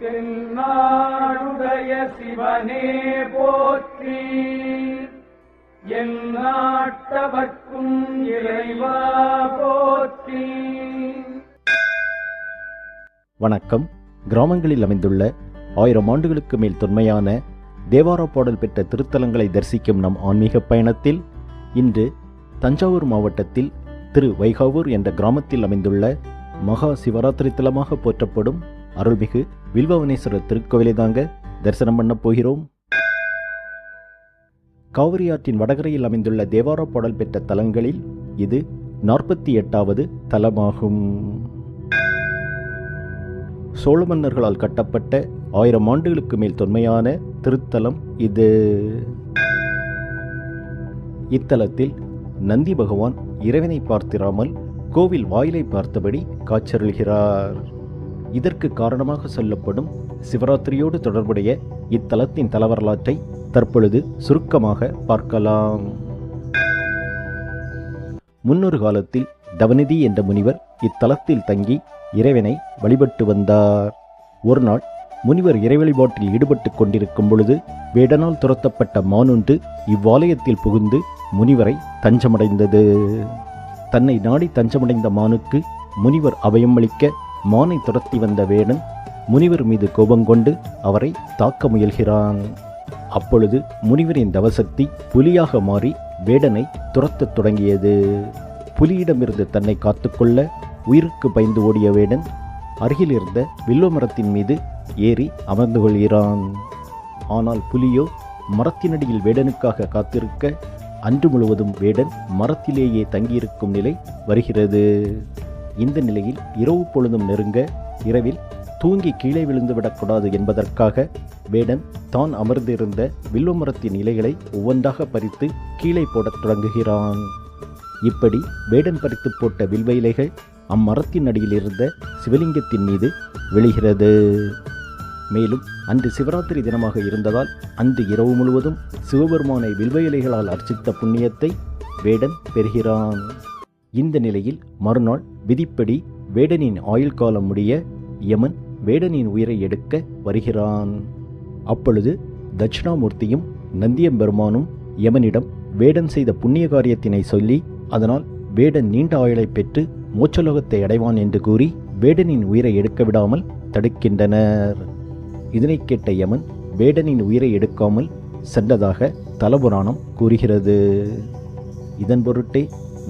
தென்னாடுடைய சிவனே போற்றி. என் நாட்டவர்க்கும் இறைவா போற்றி. வணக்கம். கிராமங்களில் அமைந்துள்ள ஆயிரம் ஆண்டுகளுக்கு மேல் தொன்மையான தேவார பாடல் பெற்ற திருத்தலங்களை தரிசிக்கும் நம் ஆன்மீக பயணத்தில் இன்று தஞ்சாவூர் மாவட்டத்தில் திரு வைகாவூர் என்ற கிராமத்தில் அமைந்துள்ள மகா சிவராத்திரி தலமாக போற்றப்படும் அருள்மிகு வில்வவனேஸ்வரர் திருக்கோவிலை தாங்க தரிசனம் பண்ண போகிறோம். காவிரி ஆற்றின் வடகரையில் அமைந்துள்ள தேவார பாடல் பெற்ற தலங்களில் இது நாற்பத்தி எட்டாவது தலமாகும். சோழ மன்னர்களால் கட்டப்பட்ட ஆயிரம் ஆண்டுகளுக்கு மேல் தொன்மையான திருத்தலம் இது. இத்தலத்தில் நந்தி பகவான் இறைவனை பார்த்திராமல் கோவில் வாயிலை பார்த்தபடி காட்சருள்கிறார் இதற்கு காரணமாக சொல்லப்படும் சிவராத்திரியோடு தொடர்புடைய இத்தலத்தின் தலவரலாற்றை தற்பொழுது சுருக்கமாக பார்க்கலாம். முன்னொரு காலத்தில் தவநிதி என்ற முனிவர் இத்தலத்தில் தங்கி இறைவனை வழிபட்டு வந்தார். ஒரு நாள் முனிவர் இறைவழிபாட்டில் ஈடுபட்டு ஈடுபட்டுக் கொண்டிருக்கும் பொழுது வேடனால் துரத்தப்பட்ட மானொன்று இவ்வாலயத்தில் புகுந்து முனிவரை தஞ்சமடைந்தது. தன்னை நாடி தஞ்சமடைந்த மானுக்கு முனிவர் அபயமளிக்க மானை துரத்தி வந்த வேடன் முனிவர் மீது கோபம் கொண்டு அவரை தாக்க முயல்கிறான். அப்பொழுது முனிவரின் தவசக்தி புலியாக மாறி வேடனை துரத்தத் தொடங்கியது. புலியிடமிருந்து தன்னை காத்துக்கொள்ள உயிருக்கு பயந்து ஓடிய வேடன் அருகிலிருந்த வில்வ மரத்தின் மீது ஏறி அமர்ந்து கொள்கிறான். ஆனால் புலியோ மரத்தினடியில் வேடனுக்காக காத்திருக்க அன்று முழுவதும் வேடன் மரத்திலேயே தங்கியிருக்கும் நிலை வருகிறது. இந்த நிலையில் இரவு பொழுதும் நெருங்க இரவில் தூங்கி கீழே விழுந்து விடக்கூடாது என்பதற்காக வேடன் தான் அமர்ந்திருந்த வில்வமரத்தின் இலைகளை ஒவ்வொன்றாக பறித்து கீழே போடத் தொடங்குகிறான். இப்படி வேடன் பறித்து போட்ட வில்வ இலைகள் அம்மரத்தின் அடியில் இருந்த சிவலிங்கத்தின் மீது விழுகிறது. மேலும் அன்று சிவராத்திரி தினமாக இருந்ததால் அன்று இரவு முழுவதும் சிவபெருமானை வில்வ இலைகளால் அர்ச்சித்த புண்ணியத்தை வேடன் பெறுகிறான். இந்த நிலையில் மறுநாள் விதிப்படி வேடனின் ஆயுள் காலம் முடிய யமன் வேடனின் உயிரை எடுக்க வருகிறான். அப்பொழுது தட்சிணாமூர்த்தியும் நந்தியம்பெருமானும் யமனிடம் வேடன் செய்த புண்ணிய காரியத்தினை சொல்லி அதனால் வேடன் நீண்ட ஆயுளை பெற்று மோட்சலோகத்தை அடைவான் என்று கூறி வேடனின் உயிரை எடுக்க விடாமல் தடுக்கின்றனர். இதனை கேட்ட யமன் வேடனின் உயிரை எடுக்காமல் சென்றதாக தலபுராணம் கூறுகிறது. இதன் பொருட்டே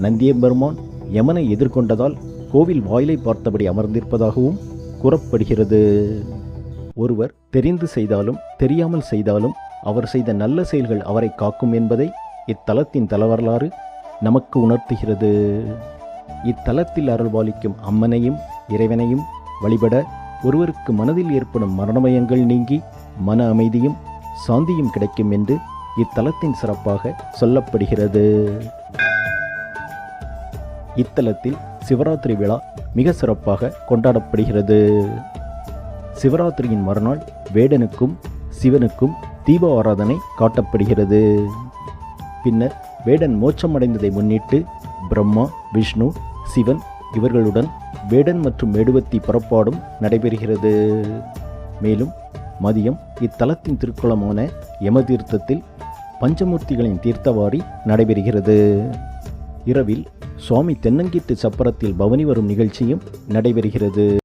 நந்தியம்பெருமான் யமனை எதிர்கொண்டதால் கோவில் வாயிலை பார்த்தபடி அமர்ந்திருப்பதாகவும் கூறப்படுகிறது. ஒருவர் தெரிந்து செய்தாலும் தெரியாமல் செய்தாலும் அவர் செய்த நல்ல செயல்கள் அவரை காக்கும் என்பதை இத்தலத்தின் தலவரலாறு நமக்கு உணர்த்துகிறது. இத்தலத்தில் அருள்பாலிக்கும் அம்மனையும் இறைவனையும் வழிபட ஒருவருக்கு மனதில் ஏற்படும் மரணமயங்கள் நீங்கி மன அமைதியும் சாந்தியும் கிடைக்கும் என்று இத்தலத்தின் சிறப்பாக சொல்லப்படுகிறது. இத்தலத்தில் சிவராத்திரி விழா மிக சிறப்பாக கொண்டாடப்படுகிறது. சிவராத்திரியின் மறுநாள் வேடனுக்கும் சிவனுக்கும் தீப ஆராதனை காட்டப்படுகிறது. பின்னர் வேடன் மோட்சமடைந்ததை முன்னிட்டு பிரம்மா விஷ்ணு சிவன் இவர்களுடன் வேடன் மற்றும் மெடுவத்தி புறப்பாடும் நடைபெறுகிறது. மேலும் மதியம் இத்தலத்தின் திருக்குளமான யமதீர்த்தத்தில் பஞ்சமூர்த்திகளின் தீர்த்தவாரி நடைபெறுகிறது. இரவில் சுவாமி தென்னங்கீட்டு சப்பரத்தில் பவனி வரும் நிகழ்ச்சியும் நடைபெறுகிறது.